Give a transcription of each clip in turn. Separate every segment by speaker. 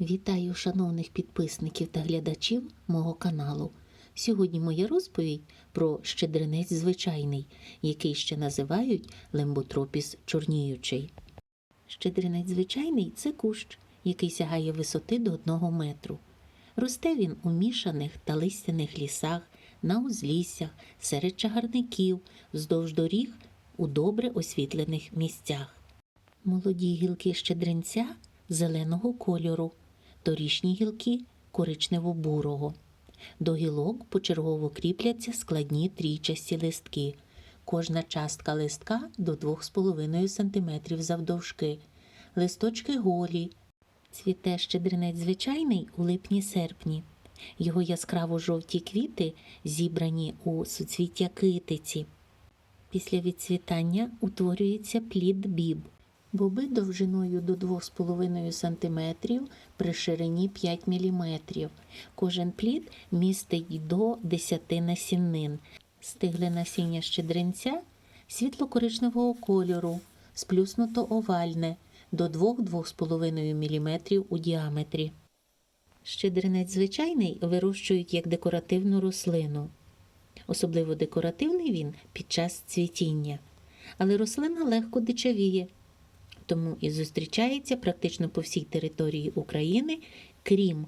Speaker 1: Вітаю шановних підписників та глядачів мого каналу. Сьогодні моя розповідь про щедринець звичайний, який ще називають лемботропіс чорніючий. Щедринець звичайний це кущ, який сягає висоти до 1 метру. Росте він у мішаних та листяних лісах, на узліссях, серед чагарників, вздовж доріг у добре освітлених місцях. Молоді гілки щедринця зеленого кольору, торішні гілки коричнево-бурого. До гілок почергово кріпляться складні трійчасті листки. Кожна частка листка до 2,5 см завдовжки. Листочки голі. Цвіте щедринець звичайний у липні-серпні. Його яскраво жовті квіти зібрані у суцвіття китиці. Після відцвітання утворюється плід біб. Боби довжиною до 2,5 см при ширині 5 мм. Кожен плід містить до 10 насіннин. Стигле насіння щедринця світло-коричневого кольору, сплюснуто овальне до 2-2,5 мм у діаметрі. Щедринець звичайний вирощують як декоративну рослину. Особливо декоративний він під час цвітіння. Але рослина легко дичавіє, тому і зустрічається практично по всій території України, крім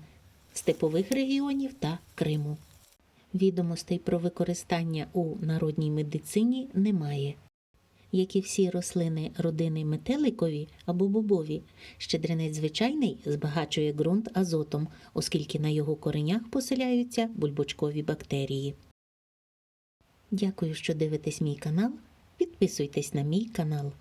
Speaker 1: степових регіонів та Криму. Відомостей про використання у народній медицині немає. Як і всі рослини родини метеликові або бобові, щедринець звичайний збагачує ґрунт азотом, оскільки на його коренях поселяються бульбочкові бактерії. Дякую, що дивитесь мій канал. Підписуйтесь на мій канал.